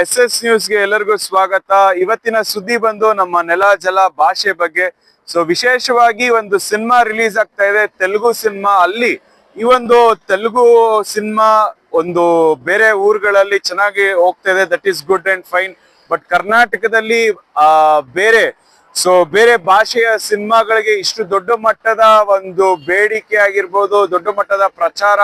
S S ನ್ಯೂಸ್ಗೆ ಎಲ್ಲರಿಗೂ ಸ್ವಾಗತ. ಇವತ್ತಿನ ಸುದ್ದಿ ಬಂದು ನಮ್ಮ ನೆಲ ಜಲ ಭಾಷೆ ಬಗ್ಗೆ. ಸೊ ವಿಶೇಷವಾಗಿ ಒಂದು ಸಿನಿಮಾ ರಿಲೀಸ್ ಆಗ್ತಾ ಇದೆ, ತೆಲುಗು ಸಿನಿಮಾ. ಅಲ್ಲಿ ಈ ಒಂದು ತೆಲುಗು ಸಿನಿಮಾ ಒಂದು ಬೇರೆ ಊರುಗಳಲ್ಲಿ ಚೆನ್ನಾಗಿ ಹೋಗ್ತಾ ಇದೆ. That is good and fine but ಕರ್ನಾಟಕದಲ್ಲಿ, ಆ, ಬೇರೆ ಸೊ ಬೇರೆ ಭಾಷೆಯ ಸಿನಿಮಾಗಳಿಗೆ ಇಷ್ಟು ದೊಡ್ಡ ಮಟ್ಟದ ಒಂದು ಬೇಡಿಕೆ ಆಗಿರ್ಬೋದು, ದೊಡ್ಡ ಮಟ್ಟದ ಪ್ರಚಾರ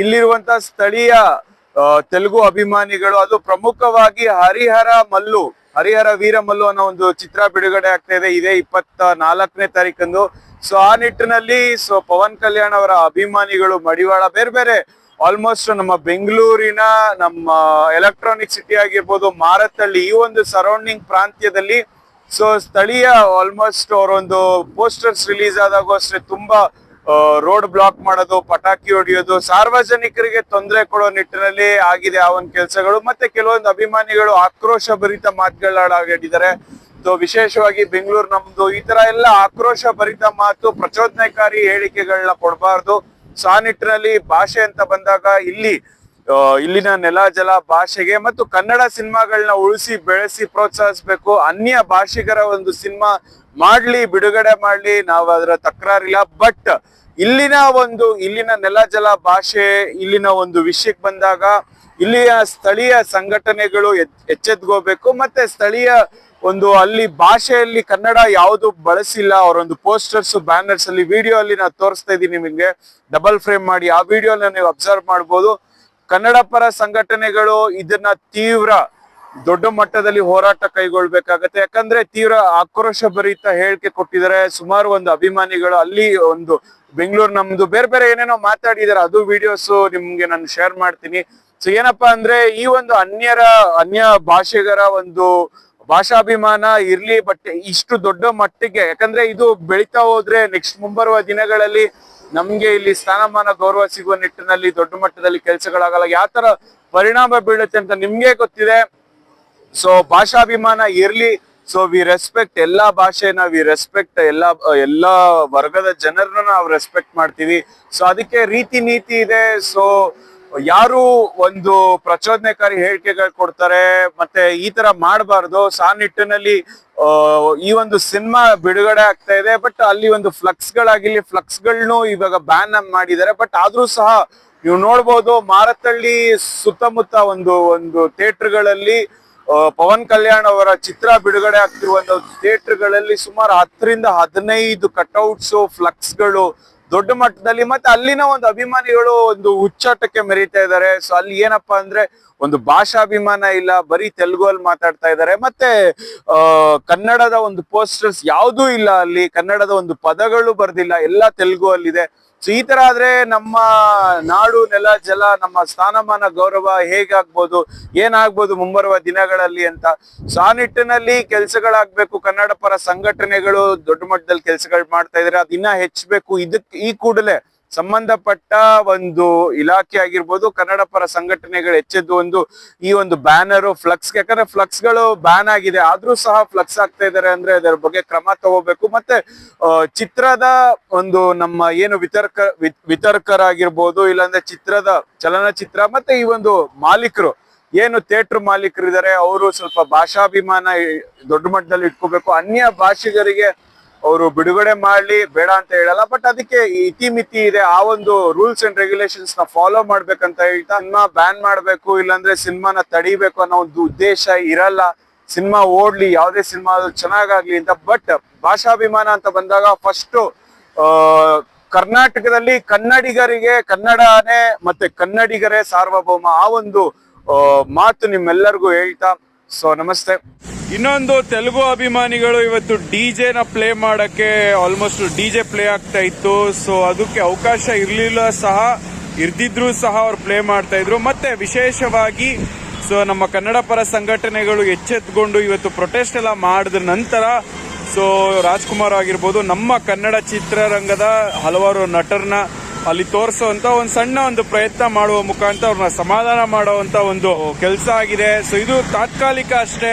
ಇಲ್ಲಿರುವಂತ ಸ್ಥಳೀಯ ತೆಲುಗು ಅಭಿಮಾನಿಗಳು, ಅದು ಪ್ರಮುಖವಾಗಿ ಹರಿಹರ ಮಲ್ಲು, ಹರಿಹರ ವೀರ ಮಲ್ಲು ಅನ್ನೋ ಒಂದು ಚಿತ್ರ ಬಿಡುಗಡೆ ಆಗ್ತಾ ಇದೆ. ಇದೇ ಇಪ್ಪತ್ತ ನಾಲ್ಕನೇ ತಾರೀಕಂದು. ಸೊ ಆ ನಿಟ್ಟಿನಲ್ಲಿ ಸೊ ಪವನ್ ಕಲ್ಯಾಣ್ ಅವರ ಅಭಿಮಾನಿಗಳು ಮಡಿವಾಳ, ಬೇರೆ ಬೇರೆ ಆಲ್ಮೋಸ್ಟ್ ನಮ್ಮ ಬೆಂಗಳೂರಿನ, ನಮ್ಮ ಎಲೆಕ್ಟ್ರಾನಿಕ್ ಸಿಟಿ ಆಗಿರ್ಬೋದು ಮಾರತ್ತಳ್ಳಿ ಈ ಒಂದು ಸರೌಂಡಿಂಗ್ ಪ್ರಾಂತ್ಯದಲ್ಲಿ ಸೊ ಸ್ಥಳೀಯ ಆಲ್ಮೋಸ್ಟ್ ಅವರೊಂದು ಪೋಸ್ಟರ್ಸ್ ರಿಲೀಸ್ ಆದಾಗೂ ಅಷ್ಟೇ, ತುಂಬಾ ರೋಡ್ ಬ್ಲಾಕ್ ಮಾಡೋದು, ಪಟಾಕಿ ಹೊಡೆಯೋದು, ಸಾರ್ವಜನಿಕರಿಗೆ ತೊಂದರೆ ಕೊಡೋ ನಿಟ್ಟಿನಲ್ಲಿ ಆಗಿದೆ ಆ ಒಂದು ಕೆಲಸಗಳು. ಮತ್ತೆ ಕೆಲವೊಂದು ಅಭಿಮಾನಿಗಳು ಆಕ್ರೋಶ ಭರಿತ ಮಾತುಗಳಾಡಿದ್ದಾರೆ ವಿಶೇಷವಾಗಿ ಬೆಂಗಳೂರು ನಮ್ದು ಈ ತರ ಎಲ್ಲ ಆಕ್ರೋಶ ಭರಿತ ಮಾತು, ಪ್ರಚೋದನಕಾರಿ ಹೇಳಿಕೆಗಳನ್ನ ಕೊಡಬಾರ್ದು. ಸೊ ನಿಟ್ಟಿನಲ್ಲಿ ಭಾಷೆ ಅಂತ ಬಂದಾಗ ಇಲ್ಲಿ ಇಲ್ಲಿನ ನೆಲ ಜಲ ಭಾಷೆಗೆ ಮತ್ತು ಕನ್ನಡ ಸಿನಿಮಾಗಳನ್ನ ಉಳಿಸಿ ಬೆಳೆಸಿ ಪ್ರೋತ್ಸಾಹಿಸ್ಬೇಕು. ಅನ್ಯ ಭಾಷಿಗರ ಒಂದು ಸಿನಿಮಾ ಮಾಡ್ಲಿ, ಬಿಡುಗಡೆ ಮಾಡ್ಲಿ, ನಾವು ಅದರ ತಕರಾರಿಲ್ಲ. ಬಟ್ ಇಲ್ಲಿನ ಒಂದು, ಇಲ್ಲಿನ ನೆಲ ಜಲ ಭಾಷೆ, ಇಲ್ಲಿನ ಒಂದು ವಿಷಯಕ್ಕೆ ಬಂದಾಗ ಇಲ್ಲಿಯ ಸ್ಥಳೀಯ ಸಂಘಟನೆಗಳು ಎಚ್- ಎಚ್ಚೆತ್ಕೋಬೇಕು ಮತ್ತೆ ಸ್ಥಳೀಯ ಒಂದು ಅಲ್ಲಿ ಭಾಷೆಯಲ್ಲಿ ಕನ್ನಡ ಯಾವುದು ಬಳಸಿಲ್ಲ, ಅವರೊಂದು ಪೋಸ್ಟರ್ಸ್ ಬ್ಯಾನರ್ಸ್ ಅಲ್ಲಿ ವಿಡಿಯೋ ಅಲ್ಲಿ ನಾನು ತೋರಿಸ್ತಾ ಇದ್ದೀನಿ ನಿಮಗೆ. ಡಬಲ್ ಫ್ರೇಮ್ ಮಾಡಿ ಆ ವಿಡಿಯೋನ ನೀವು ಅಬ್ಸರ್ವ್ ಮಾಡ್ಬೋದು. ಕನ್ನಡ ಪರ ಸಂಘಟನೆಗಳು ಇದನ್ನ ತೀವ್ರ ದೊಡ್ಡ ಮಟ್ಟದಲ್ಲಿ ಹೋರಾಟ ಕೈಗೊಳ್ಬೇಕಾಗತ್ತೆ. ಯಾಕಂದ್ರೆ ತೀವ್ರ ಆಕ್ರೋಶ ಭರಿತ ಹೇಳಿಕೆ ಕೊಟ್ಟಿದ್ದಾರೆ. ಸುಮಾರು ಒಂದು ಅಭಿಮಾನಿಗಳು ಅಲ್ಲಿ ಒಂದು ಬೆಂಗಳೂರು ನಮ್ದು ಬೇರೆ ಬೇರೆ ಏನೇನೋ ಮಾತಾಡಿದಾರೆ ಅದು ವಿಡಿಯೋಸ್ ನಿಮ್ಗೆ ನಾನು ಶೇರ್ ಮಾಡ್ತೀನಿ. ಸೊ ಏನಪ್ಪಾ ಅಂದ್ರೆ ಈ ಒಂದು ಅನ್ಯರ, ಅನ್ಯ ಭಾಷೆಗರ ಒಂದು ಭಾಷಾಭಿಮಾನ ಇರ್ಲಿ ಬಟ್ ಇಷ್ಟು ದೊಡ್ಡ ಮಟ್ಟಿಗೆ, ಯಾಕಂದ್ರೆ ಇದು ಬೆಳಿತಾ ಹೋದ್ರೆ ನೆಕ್ಸ್ಟ್ ಮುಂಬರುವ ದಿನಗಳಲ್ಲಿ ನಮ್ಗೆ ಇಲ್ಲಿ ಸ್ಥಾನಮಾನ ಗೌರವ ಸಿಗುವ ನಿಟ್ಟಿನಲ್ಲಿ ದೊಡ್ಡ ಮಟ್ಟದಲ್ಲಿ ಕೆಲಸಗಳಾಗಲ್ಲ. ಯಾವ ತರ ಪರಿಣಾಮ ಬೀಳುತ್ತೆ ಅಂತ ನಿಮ್ಗೆ ಗೊತ್ತಿದೆ? ಸೊ ಭಾಷಾಭಿಮಾನ ಇರ್ಲಿ. ಸೊ ವಿ ರೆಸ್ಪೆಕ್ಟ್ ಎಲ್ಲಾ ಭಾಷೆನ ವಿ ರೆಸ್ಪೆಕ್ಟ್ ಎಲ್ಲಾ ಎಲ್ಲಾ ವರ್ಗದ ಜನರನ್ನ ನಾವು ರೆಸ್ಪೆಕ್ಟ್ ಮಾಡ್ತೀವಿ. ಸೊ ಅದಕ್ಕೆ ರೀತಿ ನೀತಿ ಇದೆ. ಸೊ ಯಾರು ಒಂದು ಪ್ರಚೋದನೆಕಾರಿ ಹೇಳಿಕೆಗಳು ಕೊಡ್ತಾರೆ, ಮತ್ತೆ ಈ ತರ ಮಾಡಬಾರ್ದು. ಆ ನಿಟ್ಟಿನಲ್ಲಿ ಈ ಒಂದು ಸಿನಿಮಾ ಬಿಡುಗಡೆ ಆಗ್ತಾ ಇದೆ, ಬಟ್ ಅಲ್ಲಿ ಒಂದು ಫ್ಲಕ್ಸ್ ಗಳಾಗಿರ್ಲಿ ಫ್ಲಕ್ಸ್ಗಳನ್ನು ಇವಾಗ ಬ್ಯಾನ್ ಮಾಡಿದ್ದಾರೆ. ಬಟ್ ಆದ್ರೂ ಸಹ ನೀವು ನೋಡ್ಬೋದು ಮಾರತಳ್ಳಿ ಸುತ್ತಮುತ್ತ ಒಂದು ಒಂದು ಥಿಯೇಟರ್ಗಳಲ್ಲಿ ಪವನ್ ಕಲ್ಯಾಣ್ ಅವರ ಚಿತ್ರ ಬಿಡುಗಡೆ ಆಗ್ತಿರುವ ಒಂದು ಥಿಯೇಟರ್ಗಳಲ್ಲಿ ಸುಮಾರು ಹತ್ತರಿಂದ ಹದಿನೈದು ಕಟ್ಔಟ್ಸ್, ಫ್ಲಕ್ಸ್ಗಳು ದೊಡ್ಡ ಮಟ್ಟದಲ್ಲಿ ಮತ್ತೆ ಅಲ್ಲಿನ ಒಂದು ಅಭಿಮಾನಿಗಳು ಒಂದು ಹುಚ್ಚಾಟಕ್ಕೆ ಮೆರೀತಾ ಇದ್ದಾರೆ. ಸೊ ಅಲ್ಲಿ ಏನಪ್ಪಾ ಅಂದ್ರೆ ಒಂದು ಭಾಷಾಭಿಮಾನ ಇಲ್ಲ, ಬರೀ ತೆಲುಗು ಅಲ್ಲಿ ಮಾತಾಡ್ತಾ ಇದ್ದಾರೆ. ಮತ್ತೆ ಕನ್ನಡದ ಒಂದು ಪೋಸ್ಟರ್ಸ್ ಯಾವುದೂ ಇಲ್ಲ ಅಲ್ಲಿ. ಕನ್ನಡದ ಒಂದು ಪದಗಳು ಬರ್ದಿಲ್ಲ, ಎಲ್ಲ ತೆಲುಗು ಅಲ್ಲಿದೆ ಸೊ ಈ ತರ ಆದ್ರೆ ನಮ್ಮ ನಾಡು, ನೆಲ, ಜಲ, ನಮ್ಮ ಸ್ಥಾನಮಾನ, ಗೌರವ ಹೇಗಾಗ್ಬೋದು ಏನಾಗ್ಬೋದು ಮುಂಬರುವ ದಿನಗಳಲ್ಲಿ ಅಂತ. ಸೊ ಆ ನಿಟ್ಟಿನಲ್ಲಿ ಕೆಲಸಗಳಾಗ್ಬೇಕು. ಕನ್ನಡ ಪರ ಸಂಘಟನೆಗಳು ದೊಡ್ಡ ಮಟ್ಟದಲ್ಲಿ ಕೆಲಸಗಳು ಮಾಡ್ತಾ ಇದ್ರೆ. ಅದ್ ಇನ್ನ ಹೆಚ್ಚಬೇಕು. ಇದಕ್, ಈ ಕೂಡಲೇ ಸಂಬಂಧಪಟ್ಟ ಒಂದು ಇಲಾಖೆ ಆಗಿರ್ಬೋದು, ಕನ್ನಡ ಪರ ಸಂಘಟನೆಗಳು ಹೆಚ್ಚಿದ್ದು ಒಂದು ಈ ಒಂದು ಬ್ಯಾನರ್ ಫ್ಲಕ್ಸ್ ಯಾಕಂದ್ರೆ ಫ್ಲಕ್ಸ್ಗಳು ಬ್ಯಾನ್ ಆಗಿದೆ. ಆದ್ರೂ ಸಹ ಫ್ಲಕ್ಸ್ ಆಗ್ತಾ ಇದಾರೆ ಅಂದ್ರೆ ಅದರ ಬಗ್ಗೆ ಕ್ರಮ ತಗೋಬೇಕು. ಮತ್ತೆ ಚಿತ್ರದ ಒಂದು ನಮ್ಮ ಏನು ವಿತರ್ಕ ವಿತರಕರಾಗಿರ್ಬೋದು, ಇಲ್ಲಾಂದ್ರೆ ಚಿತ್ರದ ಚಲನಚಿತ್ರ, ಮತ್ತೆ ಈ ಒಂದು ಮಾಲೀಕರು, ಏನು ಥಿಯೇಟರ್ ಮಾಲೀಕರಿದ್ದಾರೆ, ಅವರು ಸ್ವಲ್ಪ ಭಾಷಾಭಿಮಾನ, ದೊಡ್ಡ ಮಟ್ಟದಲ್ಲಿ ಇಟ್ಕೋಬೇಕು. ಅನ್ಯ ಭಾಷಿಗರಿಗೆ ಅವರು ಬಿಡುಗಡೆ ಮಾಡ್ಲಿ, ಬೇಡ ಅಂತ ಹೇಳಲ್ಲ ಬಟ್ ಅದಕ್ಕೆ ಇತಿಮಿತಿ ಇದೆ. ಆ ಒಂದು ರೂಲ್ಸ್ ಅಂಡ್ ರೆಗ್ಯುಲೇಷನ್ಸ್ನ ಫಾಲೋ ಮಾಡ್ಬೇಕಂತ ಹೇಳ್ತಾ, ಸಿನಿಮಾ ಬ್ಯಾನ್ ಮಾಡ್ಬೇಕು, ಇಲ್ಲಾಂದ್ರೆ ಸಿನಿಮಾನ ತಡಿಬೇಕು ಅನ್ನೋ ಒಂದು ಉದ್ದೇಶ ಇರಲ್ಲ. ಸಿನಿಮಾ ಓಡ್ಲಿ, ಯಾವುದೇ ಸಿನಿಮಾ ಚೆನ್ನಾಗಾಗ್ಲಿ ಅಂತ. ಬಟ್ ಭಾಷಾಭಿಮಾನ ಅಂತ ಬಂದಾಗ ಫಸ್ಟ್ ಕರ್ನಾಟಕದಲ್ಲಿ ಕನ್ನಡಿಗರಿಗೆ, ಕನ್ನಡನೇ ಮತ್ತೆ ಕನ್ನಡಿಗರೇ ಸಾರ್ವಭೌಮ ಆ ಒಂದು ಮಾತು ನಿಮ್ಮೆಲ್ಲರಿಗೂ ಹೇಳ್ತಾ. ಸೊ ನಮಸ್ತೆ. ಇನ್ನೊಂದು ತೆಲುಗು ಅಭಿಮಾನಿಗಳು ಇವತ್ತು ಡಿಜೆ ನ ಪ್ಲೇ ಮಾಡಕ್ಕೆ ಆಲ್ಮೋಸ್ಟ್ ಡಿಜೆ ಪ್ಲೇ ಆಗ್ತಾ ಇತ್ತು. ಸೊ ಅದಕ್ಕೆ ಅವಕಾಶ ಇರಲಿಲ್ಲ ಸಹ. ಇರ್ದಿದ್ರು ಸಹ ಅವ್ರು ಪ್ಲೇ ಮಾಡ್ತಾ ಇದ್ರು. ಮತ್ತೆ ವಿಶೇಷವಾಗಿ ಸೊ ನಮ್ಮ ಕನ್ನಡ ಪರ ಸಂಘಟನೆಗಳು ಎಚ್ಚೆತ್ಕೊಂಡು ಇವತ್ತು ಪ್ರೊಟೆಸ್ಟ್ ಎಲ್ಲ ಮಾಡಿದ ನಂತರ ಸೊ ರಾಜ್ಕುಮಾರ್ ಆಗಿರ್ಬೋದು, ನಮ್ಮ ಕನ್ನಡ ಚಿತ್ರರಂಗದ ಹಲವಾರು ನಟರನ್ನ ಅಲ್ಲಿ ತೋರಿಸುವಂತ ಒಂದು ಸಣ್ಣ ಒಂದು ಪ್ರಯತ್ನ ಮಾಡುವ ಮುಖಾಂತರ ಅವ್ರನ್ನ ಸಮಾಧಾನ ಮಾಡುವಂತ ಒಂದು ಕೆಲಸ ಆಗಿದೆ. ಸೊ ಇದು ತಾತ್ಕಾಲಿಕ ಅಷ್ಟೇ.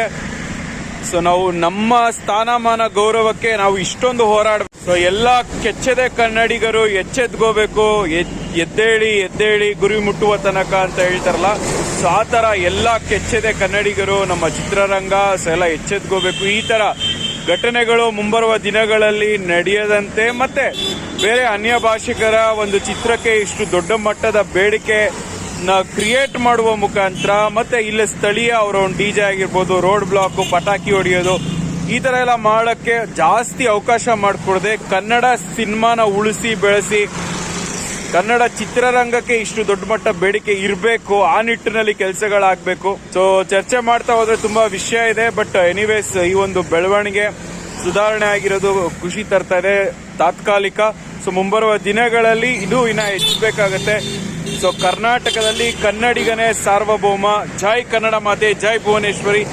ಸೊ ನಾವು ನಮ್ಮ ಸ್ಥಾನಮಾನ ಗೌರವಕ್ಕೆ ನಾವು ಇಷ್ಟೊಂದು ಹೋರಾಡಬೇಕು ಸೊ ಎಲ್ಲ ಕೆಚ್ಚದೆ ಕನ್ನಡಿಗರು ಎಚ್ಚೆತ್ಕೋಬೇಕು ಎದ್- ಎದ್ದೇಳಿ ಎದ್ದೇಳಿ ಗುರಿ ಮುಟ್ಟುವ ತನಕ ಅಂತ ಹೇಳ್ತಾರಲ್ಲ ಸೊ ಆ ತರ ಎಲ್ಲ ಕೆಚ್ಚದೆ ಕನ್ನಡಿಗರು ನಮ್ಮ ಚಿತ್ರರಂಗ ಸೊ ಎಲ್ಲ ಎಚ್ಚೆತ್ಕೋಬೇಕು ಈ ತರ ಘಟನೆಗಳು ಮುಂಬರುವ ದಿನಗಳಲ್ಲಿ ನಡೆಯದಂತೆ ಮತ್ತೆ ಬೇರೆ ಅನ್ಯ ಭಾಷಿಕರ ಒಂದು ಚಿತ್ರಕ್ಕೆ ಇಷ್ಟು ದೊಡ್ಡ ಮಟ್ಟದ ಬೇಡಿಕೆ ನ ಕ್ರಿಯೇಟ್ ಮಾಡುವ ಮುಖಾಂತರ ಮತ್ತೆ ಇಲ್ಲಿ ಸ್ಥಳೀಯ ಅವರ ಒಂದು ಡಿ ಜೆ ಆಗಿರ್ಬೋದು ರೋಡ್ ಬ್ಲಾಕು ಪಟಾಕಿ ಹೊಡೆಯೋದು, ಈ ಥರ ಎಲ್ಲ ಮಾಡೋಕ್ಕೆ ಜಾಸ್ತಿ ಅವಕಾಶ ಮಾಡಿಕೊಡದೆ. ಕನ್ನಡ ಸಿನಿಮಾನ ಉಳಿಸಿ, ಬೆಳೆಸಿ, ಕನ್ನಡ ಚಿತ್ರರಂಗಕ್ಕೆ ಇಷ್ಟು ದೊಡ್ಡ ಮಟ್ಟ ಬೇಡಿಕೆ ಇರಬೇಕು, ಆ ನಿಟ್ಟಿನಲ್ಲಿ ಕೆಲಸಗಳಾಗಬೇಕು. ಸೊ ಚರ್ಚೆ ಮಾಡ್ತಾ ಹೋದ್ರೆ ತುಂಬಾ ವಿಷಯ ಇದೆ ಬಟ್ ಎನಿವೇಸ್ ಈ ಒಂದು ಬೆಳವಣಿಗೆ ಸುಧಾರಣೆ ಆಗಿರೋದು ಖುಷಿ ತರ್ತಾ ಇದೆ, ತಾತ್ಕಾಲಿಕ. ಸೊ ಮುಂಬರುವ ದಿನಗಳಲ್ಲಿ ಇದು ಇನ್ನ ಹೆಚ್ಚಬೇಕಾಗತ್ತೆ ಸೊ ಕರ್ನಾಟಕದಲ್ಲಿ ಕನ್ನಡಿಗನೇ ಸಾರ್ವಭೌಮ ಜೈ ಕನ್ನಡ ಮಾತೆ ಜೈ ಭುವನೇಶ್ವರಿ